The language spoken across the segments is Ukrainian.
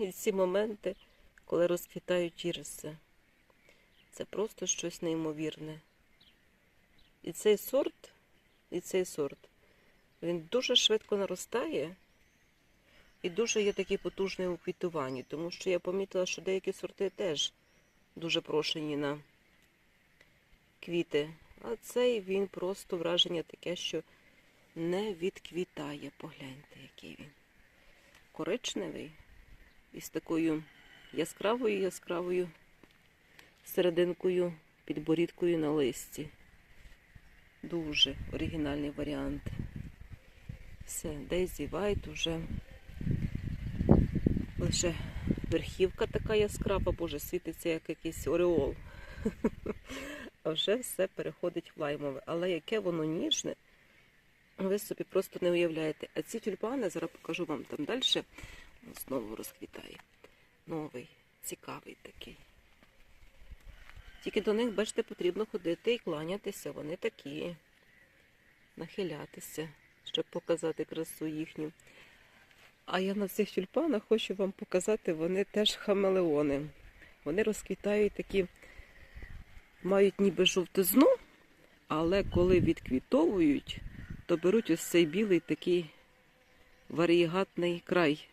І ці моменти, коли розквітають іриси. Це просто щось неймовірне. І цей сорт, і цей сорт, він дуже швидко наростає і дуже є такий потужний у квітуванні, тому що я помітила, що деякі сорти теж дуже прошені на квіти. А цей він просто враження таке, що не відквітає. Погляньте, який він. Коричневий із такою яскравою яскравою серединкою, підборідкою на листі. Дуже оригінальний варіант. Все, Daisy White уже лише верхівка така яскрава, боже, світиться як якийсь ореол. А вже все переходить в лаймове. Але яке воно ніжне, ви собі просто не уявляєте. А ці тюльпани, зараз покажу вам там далі, знову розквітає. Новий, цікавий такий. Тільки до них, бачите, потрібно ходити і кланятися. Вони такі, нахилятися, щоб показати красу їхню. А я на цих тюльпанах хочу вам показати, вони теж хамелеони. Вони розквітають такі, мають ніби жовтизну, але коли відквітовують, то беруть ось цей білий такий варієгатний край.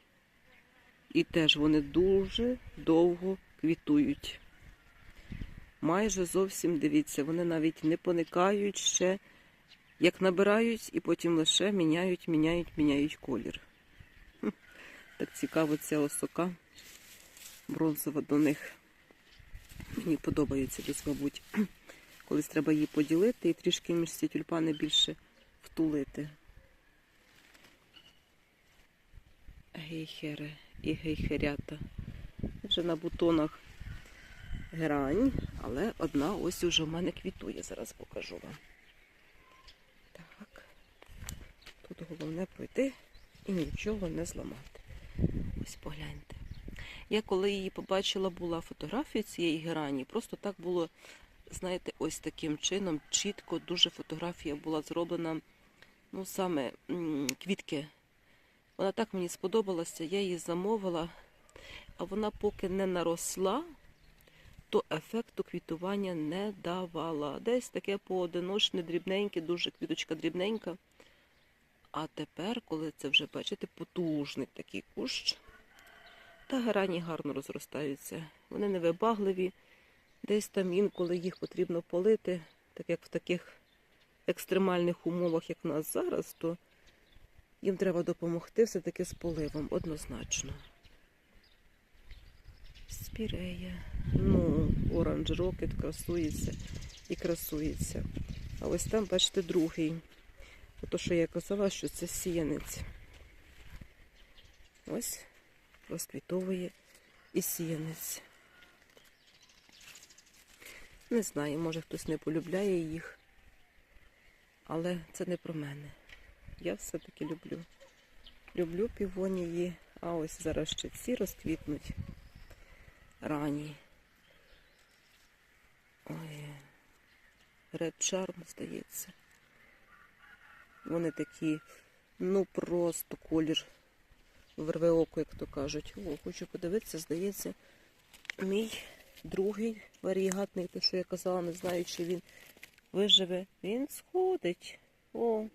І теж вони дуже довго квітують. Майже зовсім дивіться, вони навіть не поникають ще, як набирають, і потім лише міняють, міняють, міняють колір. Так цікаво ця осока бронзова до них. Мені подобається десь, мабуть. Колись треба її поділити і трішки між ці тюльпани більше втулити. Гейхери і гейхерята. Вже на бутонах грань, але одна ось уже в мене квітує. Зараз покажу вам. Так. Тут головне пройти і нічого не зламати. Ось погляньте. Я коли її побачила, була фотографія цієї герані, просто так було, знаєте, ось таким чином, чітко, дуже фотографія була зроблена, ну саме квітки. Вона так мені сподобалася, я її замовила, а вона поки не наросла, то ефекту квітування не давала. Десь таке поодиночне, дрібненьке, дуже квіточка дрібненька. А тепер, коли це вже, бачите, потужний такий кущ, та герані гарно розростаються. Вони невибагливі, десь там інколи їх потрібно полити, так як в таких екстремальних умовах, як нас зараз, то їм треба допомогти все-таки з поливом, однозначно. Спірея. Ну, оранж рокет красується і красується. А ось там, бачите, другий. Ото, що я казала, що це сіянець. Ось розквітовує і сіянець. Не знаю, може хтось не полюбляє їх, але це не про мене. Я все-таки люблю. Люблю півонії, а ось зараз ще ці розквітнуть рані. Ой, Red Charm, здається. Вони такі, ну просто колір вирве око, як то кажуть. О, хочу подивитися, здається, мій другий варігатний, те, що я казала, не знаю, чи він виживе. Він сходить. О,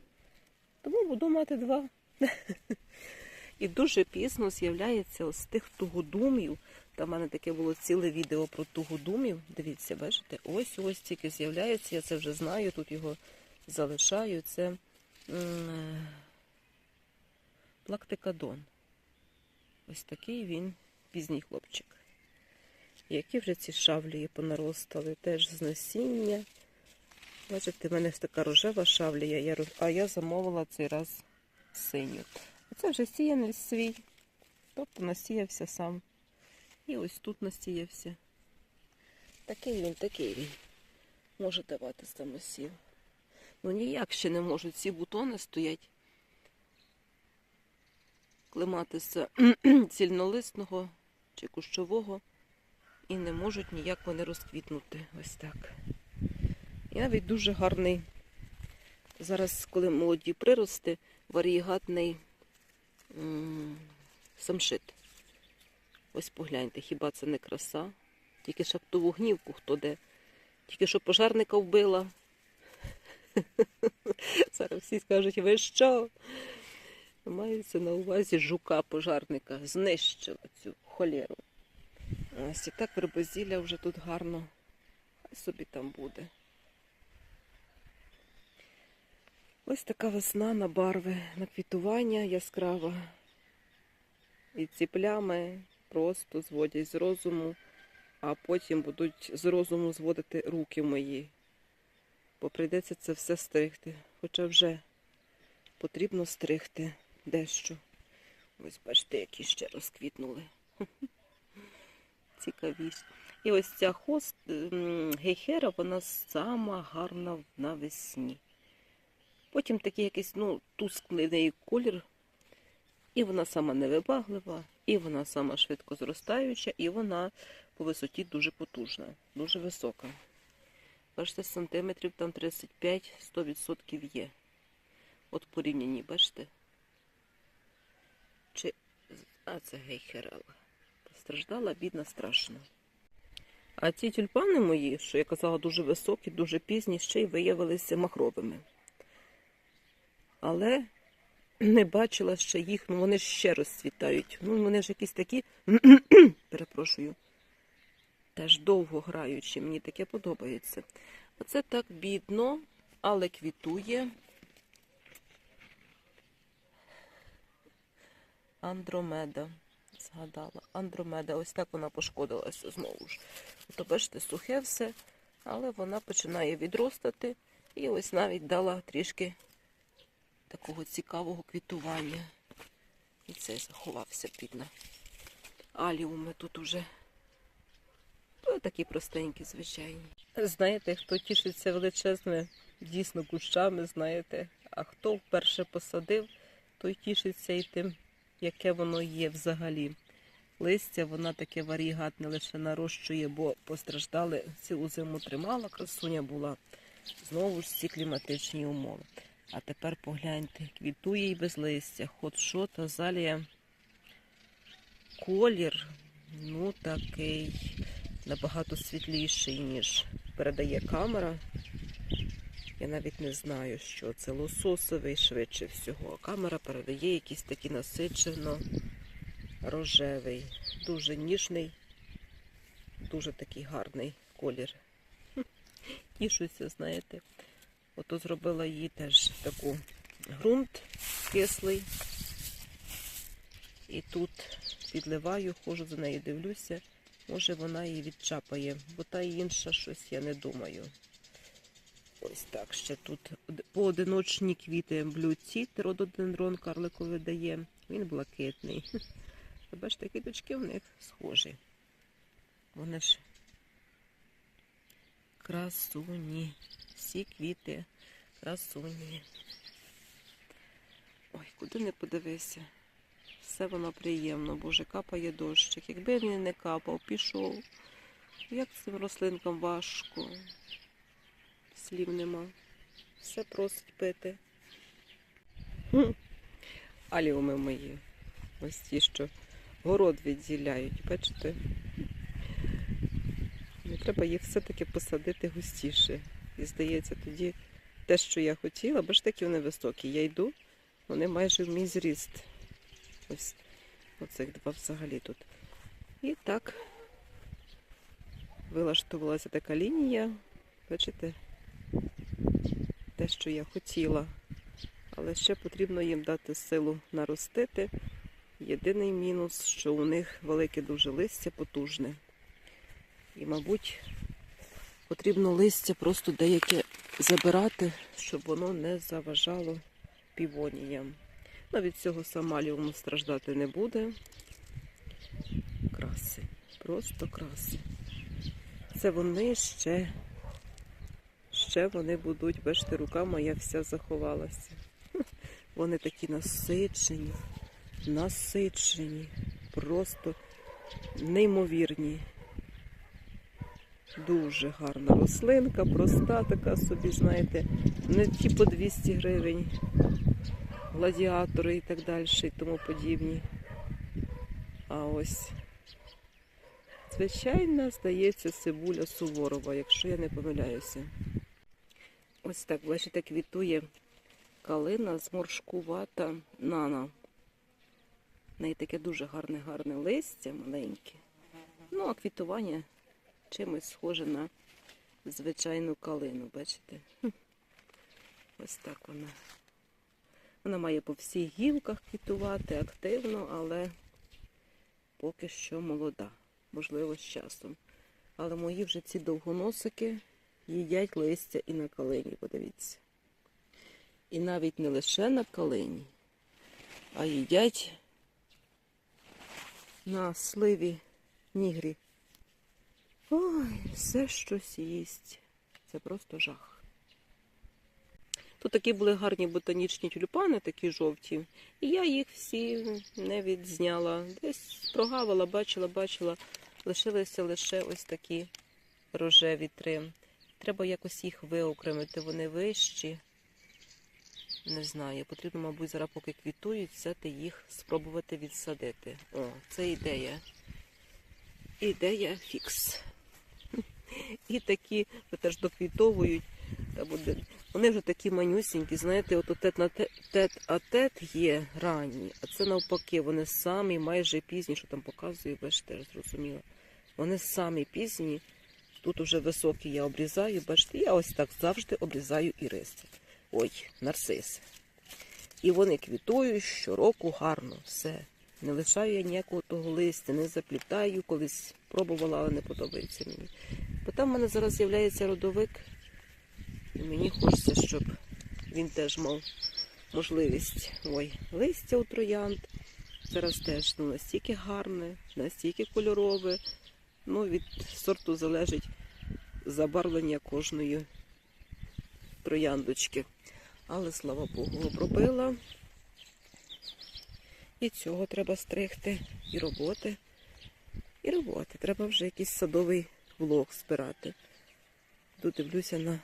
тому буду мати два. І дуже пізно з'являється з тих тугодумів. Там в мене таке було ціле відео про тугодумів. Дивіться, бачите, ось ось тільки з'являється, я це вже знаю, тут його залишаю. Це плактикадон. Ось такий він пізній хлопчик. Які вже ці шавлії понаростали, теж з насіння. Бачите, в мене така рожева шавлія, а я замовила цей раз синю. А це вже сіяний свій. Тобто насіявся сам. І ось тут насіявся. Такий він, такий він. Може давати самосів. Ну ніяк ще не можуть ці бутони стоять. Клематиса цільнолисного чи кущового. І не можуть ніяк вони розквітнути. Ось так. І навіть дуже гарний. Зараз, коли молоді прирости, варієгатний самшит. Ось погляньте, хіба це не краса? Тільки ж ту вогнівку хто де. Тільки що пожарника вбила. Зараз всі скажуть, ви що? Мається на увазі жука пожарника. Знищила цю холєру. Ось і так вербозілля вже тут гарно. Хай собі там буде. Ось така весна на барви, на квітування яскрава. І ці плями просто зводять з розуму, а потім будуть з розуму зводити руки мої. Бо прийдеться це все стригти. Хоча вже потрібно стригти дещо. Ось бачите, які ще розквітнули. Цікавість. І ось ця хост гейхера, вона сама гарна навесні. Потім такий якийсь ну, тусклий в неї колір. І вона сама невибаглива, і вона сама швидко зростаюча, і вона по висоті дуже потужна, дуже висока. Бачите, сантиметрів там 35-100% є. От порівнянні, бачите? Чи... А це гейхерела. Постраждала, бідна, страшно. А ці тюльпани мої, що я казала, дуже високі, дуже пізні, ще й виявилися махровими. Але не бачила ще їх, ну вони ще розцвітають. Ну, вони ж якісь такі, перепрошую, теж довго граючі. Мені таке подобається. Оце так бідно, але квітує. Андромеда. Згадала. Андромеда. Ось так вона пошкодилася знову ж. То бачите, сухе все, але вона починає відростати. І ось навіть дала трішки такого цікавого квітування. І цей заховався підна. Аліуми тут уже ну, такі простенькі, звичайні. Знаєте, хто тішиться величезними дійсно кущами, знаєте, а хто вперше посадив, той тішиться і тим, яке воно є взагалі. Листя вона таке варігатне лише нарощує, бо постраждали цілу зиму тримала, красуня була. Знову ж ці кліматичні умови. А тепер погляньте, квітує і без листя. Хот що, тазалія. Колір, ну такий набагато світліший, ніж передає камера. Я навіть не знаю, що це лососовий швидше всього. А камера передає якийсь такий насичено рожевий, дуже ніжний, дуже такий гарний колір. Тішуся, знаєте. Ото зробила їй теж таку ґрунт кислий. І тут підливаю, ходжу за нею, дивлюся. Може вона її відчапає, бо та інша щось я не думаю. Ось так ще тут поодиночні квіти блюці, рододендрон карликовий дає. Він блакитний. Бачите, квіточки в них схожі. Вони ж красуні. Всі квіти красуні. Ой, куди не подивися. Все воно приємно, боже, капає дощик. Якби він не капав, пішов. Як цим рослинкам важко. Слів нема. Все просить пити. Аліуми мої. Ось ті, що город відділяють, бачите? Треба їх все-таки посадити густіше. І здається, тоді те, що я хотіла, бачите, які вони високі. Я йду, вони майже в мій зріст. Ось оцих два взагалі тут. І так вилаштувалася така лінія. Бачите, те, що я хотіла. Але ще потрібно їм дати силу наростити. Єдиний мінус, що у них велике дуже листя потужне. І, мабуть, потрібно листя просто деяке забирати, щоб воно не заважало півоніям. Навіть цього самаліуму страждати не буде. Краси, просто краси. Це вони ще, ще вони будуть, бачите, рука моя вся заховалася. Вони такі насичені, насичені, просто неймовірні. Дуже гарна рослинка, проста така собі, знаєте, не ті по 200 гривень, гладіатори і так далі, і тому подібні. А ось Звичайна, здається, цибуля суворова, якщо я не помиляюся. Ось так, бачите, квітує калина зморшкувата нана. В неї таке дуже гарне гарне листя маленьке. Ну, а квітування чимось схоже на звичайну калину, бачите? Ось так вона. Вона має по всіх гілках квітувати активно, але поки що молода. Можливо, з часом. Але мої вже ці довгоносики їдять листя і на калині, подивіться. І навіть не лише на калині, а їдять на сливі нігрі. Ой, все щось їсть. Це просто жах. Тут такі були гарні ботанічні тюльпани, такі жовті. І я їх всі не відзняла. Десь прогавила, бачила, бачила. Лишилися лише ось такі рожеві три. Треба якось їх виокремити, вони вищі. Не знаю, потрібно, мабуть, зараз, поки квітують, взяти їх, спробувати відсадити. О, це ідея. Ідея фікс. І такі теж доквітовують. Та буде. Вони вже такі манюсінькі, знаєте, от тет на тет, а тет є ранні, а це навпаки, вони самі майже пізні, що там показую, бачите, я зрозуміла. Вони самі пізні. Тут уже високі я обрізаю, бачите, я ось так завжди обрізаю іриси. Ой, нарциси. І вони квітують щороку гарно, все. Не лишаю я ніякого того листя, не заплітаю, колись пробувала, але не подобається мені. Бо там в мене зараз з'являється родовик, і мені хочеться, щоб він теж мав можливість. Ой, листя у троянд. Зараз теж ну, настільки гарне, настільки кольорове. Ну, від сорту залежить забарвлення кожної трояндочки. Але, слава Богу, обробила. І цього треба стригти, і роботи. І роботи. Треба вже якийсь садовий влог збирати. Тут дивлюся на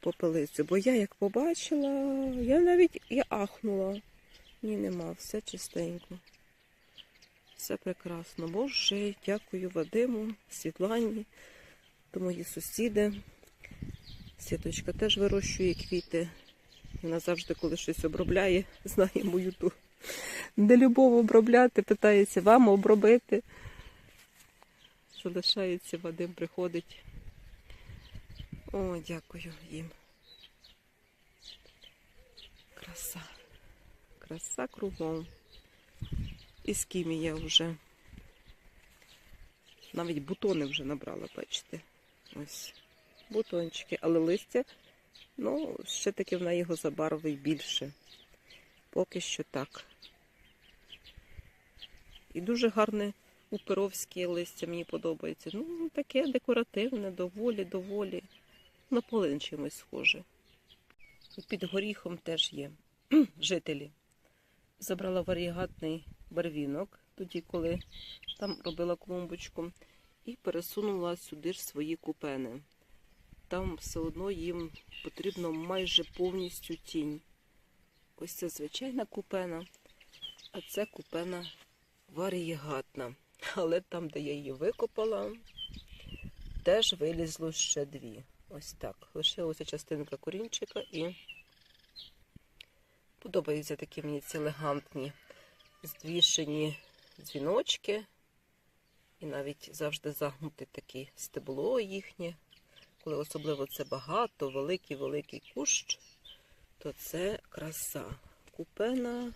попелицю. Бо я як побачила, я навіть я ахнула. Ні, нема, все чистенько. Все прекрасно. Боже, дякую Вадиму, Світлані, то мої сусіди. Світочка теж вирощує квіти. Вона завжди, коли щось обробляє, знає мою ту нелюбов обробляти, питається вам обробити. Залишається Вадим, приходить. О, дякую їм. Краса. Краса кругом. І з я вже. Навіть бутони вже набрала, бачите. Ось бутончики, але листя, ну, ще таки вона його забарвить більше. Поки що так. І дуже гарне уперовське листя мені подобається. Ну, таке декоративне, доволі, доволі. На полин чимось схоже. Під горіхом теж є жителі. Забрала варігатний барвінок, тоді, коли там робила клумбочку, і пересунула сюди ж свої купени. Там все одно їм потрібно майже повністю тінь. Ось це звичайна купена, а це купена варігатна. Але там, де я її викопала, теж вилізло ще дві. Ось так. Лишилася частинка корінчика і подобаються такі мені ці елегантні здвішені дзвіночки. І навіть завжди загнути таке стебло їхнє. Коли особливо це багато, великий-великий кущ, то це краса. Купена,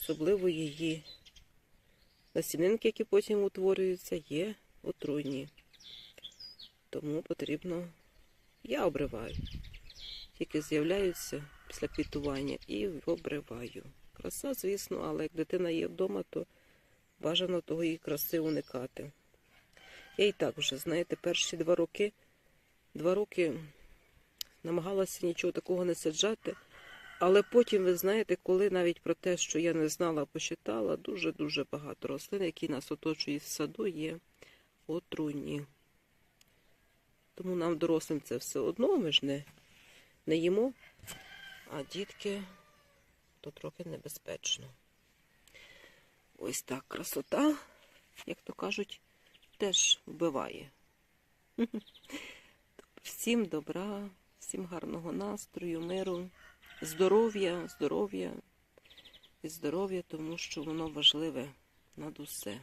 особливо її насінинки, які потім утворюються, є отруйні. Тому потрібно, я обриваю. Тільки з'являються після квітування і обриваю. Краса, звісно, але як дитина є вдома, то бажано того її краси уникати. Я і так вже, знаєте, перші два роки, два роки намагалася нічого такого не саджати. Але потім, ви знаєте, коли навіть про те, що я не знала, посчитала, дуже-дуже багато рослин, які нас оточують в саду, є отруйні. Тому нам, дорослим, це все одно, ми ж не, не їмо, а дітки то трохи небезпечно. Ось так красота, як то кажуть, теж вбиває. Всім добра, всім гарного настрою, миру, здоров'я, здоров'я і здоров'я, тому що воно важливе над усе.